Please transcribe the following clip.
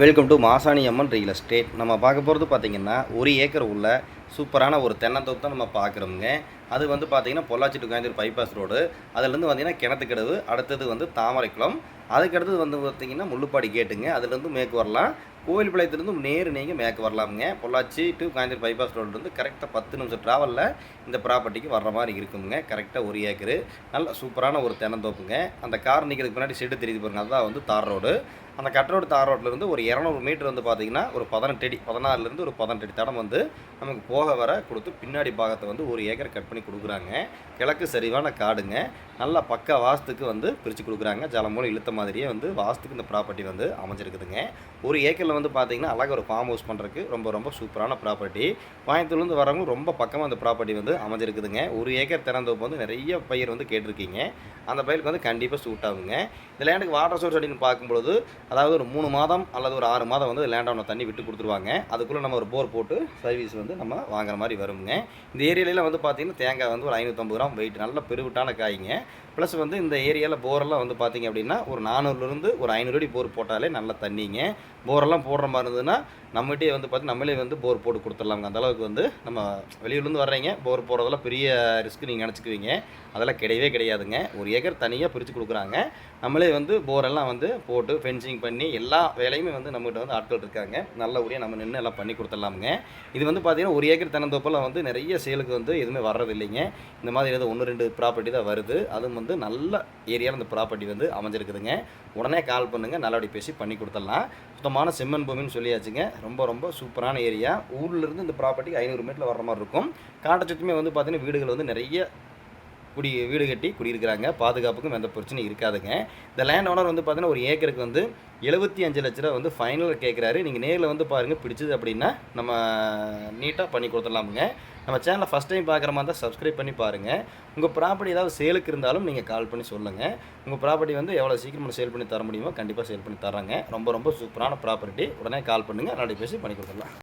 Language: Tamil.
Welcome to Masani Amman real estate நம்ம பார்க்க போகிறது பார்த்திங்கன்னா ஒரு ஏக்கர் உள்ள சூப்பரான ஒரு தென்னந்தோப்பு தான் நம்ம பார்க்குறோமுங்க. அது வந்து பார்த்தீங்கன்னா Pollachi to Kayanthur bypass road அதுலேருந்து பார்த்திங்கன்னா கிணத்துக்கடவு அடுத்தது வந்து தாமரைக்குளம். அதுக்கடுத்தது வந்து பார்த்தீங்கன்னா முள்ளுப்பாடி கேட்டுங்க அதுலேருந்து மேற்கு வரலாம். கோவில்பாளையத்துலேருந்து நேரு நீங்கள் மேற்கு வரலாமுங்க. பொள்ளாச்சி டு காயந்தூர் பைபாஸ் ரோட்லேருந்து கரெக்டாக பத்து நிமிஷம் ட்ராவலில் இந்த ப்ராப்பர்ட்டிக்கு வர்ற மாதிரி இருக்குங்க. கரெக்டாக ஒரு ஏக்கரு. நல்ல சூப்பரான ஒரு தென்னந்தோப்புங்க. அந்த கார் நிற்கிறதுக்கு முன்னாடி ஷெட்டு தெரியுது பாருங்க. அதுதான் வந்து தார் ரோடு அந்த கட் ரோடு தார் ரோட்லேருந்து ஒரு இரநூறு மீட்டர் வந்து பார்த்தீங்கன்னா ஒரு பதினெட்டு அடி பதினாறுலேருந்து ஒரு பதினெட்டு அடி தடம் வந்து நமக்கு போக வர கொடுத்து பின்னாடி பாகத்தை வந்து ஒரு ஏக்கர் கட் பண்ணி கொடுக்குறாங்க. கிழக்கு சரிவான காடுங்க. நல்லா பக்கா வாஸ்துக்கு வந்து பிரித்து கொடுக்குறாங்க. ஜலமூலம் இழுத்த மாதிரியே வந்து வாஸ்துக்கு இந்த ப்ராப்பர்ட்டி வந்து அமைஞ்சிருக்குதுங்க. ஒரு ஏக்கரில் வந்து பார்த்தீங்கன்னா அழகாக ஒரு ஃபார்ம் ஹவுஸ் பண்ணுறதுக்கு ரொம்ப ரொம்ப சூப்பரான ப்ராப்பர்ட்டி கோயம்புத்தூர்லேருந்து வரவங்க ரொம்ப பக்கமாக அந்த ப்ராப்பர்ட்டி வந்து அமைஞ்சிருக்குதுங்க. ஒரு ஏக்கர் திறந்தோப்பு வந்து நிறைய பயிர் வந்து கேட்டிருக்கீங்க. அந்த பயிருக்கு வந்து கண்டிப்பாக சூட் ஆகுங்க. இந்த லேண்டுக்கு வாட்டர் சோர்ஸ் அப்படின்னு பார்க்கும்பொழுது அதாவது ஒரு மூணு மாதம் அல்லது ஒரு ஆறு மாதம் வந்து லேண்ட் தண்ணி விட்டு கொடுத்துருவாங்க. அதுக்குள்ளே நம்ம ஒரு போர் போட்டு சர்வீஸ் வந்து நம்ம வாங்குற மாதிரி வருங்க. இந்த ஏரியாலலாம் வந்து பார்த்தீங்கன்னா தேங்காய் வந்து ஒரு ஐநூற்றம்பது கிராம் வெயிட் நல்ல பெருவிட்டான காய்ங்க. ப்ளஸ் வந்து இந்த ஏரியாவில் போரெல்லாம் வந்து பார்த்தீங்க அப்படின்னா ஒரு நானூறுலேருந்து ஒரு ஐநூறு அடி போர் போட்டாலே நல்ல தண்ணிங்க. போரெல்லாம் போடுற மாதிரி இருந்ததுன்னா நம்மகிட்டே வந்து பார்த்து நம்மளே வந்து போர் போட்டு கொடுத்துடலாங்க. அந்த அளவுக்கு வந்து நம்ம வெளியூர்லேருந்து வர்றீங்க போர் போடுறதெல்லாம் பெரிய ரிஸ்க் நீங்கள் நினச்சிக்குவீங்க. அதெல்லாம் கிடையவே கிடையாதுங்க. ஒரு ஏக்கர் தனியாக பிரித்து கொடுக்குறாங்க. நம்மளே வந்து போரெல்லாம் வந்து போட்டு ஃபென்சிங் பண்ணி எல்லா வேலையுமே வந்து நம்மகிட்ட வந்து ஆட்கள் இருக்காங்க. நல்லபடியாக நம்ம நின்று எல்லாம் பண்ணி கொடுத்துடலாமுங்க. இது வந்து பார்த்தீங்கன்னா ஒரு ஏக்கர் தென்னந்தோப்பெல்லாம் வந்து நிறைய சேலுக்கு வந்து எதுவுமே வர்றது இல்லைங்க இந்த மாதிரி ஏதோ ஒன்று ரெண்டு ப்ராப்பர்ட்டி தான் வருது. அதுவும் வந்து நல்ல ஏரியாவில் இந்த ப்ராப்பர்ட்டி வந்து அமைஞ்சிருக்குதுங்க. உடனே கால் பண்ணுங்கள் நல்லபடி பேசி பண்ணி கொடுத்துடலாம். சுத்தமான செம்மண் பூமின்னு சொல்லியாச்சுங்க. ரொம்ப ரொம்ப சூப்பரான ஏரியா. ஊர்லேருந்து இந்த ப்ராப்பர்ட்டிக்கு ஐநூறு மீட்டரில் வர்ற மாதிரி இருக்கும். காட்டை சுற்றுமே வந்து பார்த்தீங்கன்னா வீடுகள் வந்து நிறைய குடி வீடு கட்டி குடியிருக்கிறாங்க. பாதுகாப்புக்கும் எந்த பிரச்சனையும் இருக்காதுங்க. இந்த லேண்ட் ஓனர் வந்து பார்த்தீங்கன்னா ஒரு ஏக்கருக்கு வந்து எழுபத்தி அஞ்சு லட்ச ரூபா வந்து ஃபைனல் கேட்குறாரு நீங்கள் நேரில் வந்து பாருங்கள் பிடிச்சது அப்படின்னா நம்ம நீட்டாக பண்ணி கொடுத்துடலாமுங்க. நம்ம சேனலை ஃபஸ்ட் டைம் பார்க்குற மாதிரி தான் சப்ஸ்கிரைப் பண்ணி பாருங்கள் உங்கள் ப்ராப்பர்ட்டி ஏதாவது சேலுக்கு இருந்தாலும் நீங்கள் கால் பண்ணி சொல்லுங்கள் உங்கள் ப்ராப்பர்ட்டி வந்து எவ்வளோ சீக்கிரம் சேல் பண்ணி தர முடியுமோ கண்டிப்பாக சேல் பண்ணி தராங்க ரொம்ப ரொம்ப சூப்பரான ப்ராப்பர்ட்டி உடனே கால் பண்ணுங்கள் நாளைக்கு பேசி பண்ணி கொடுத்துடலாம்.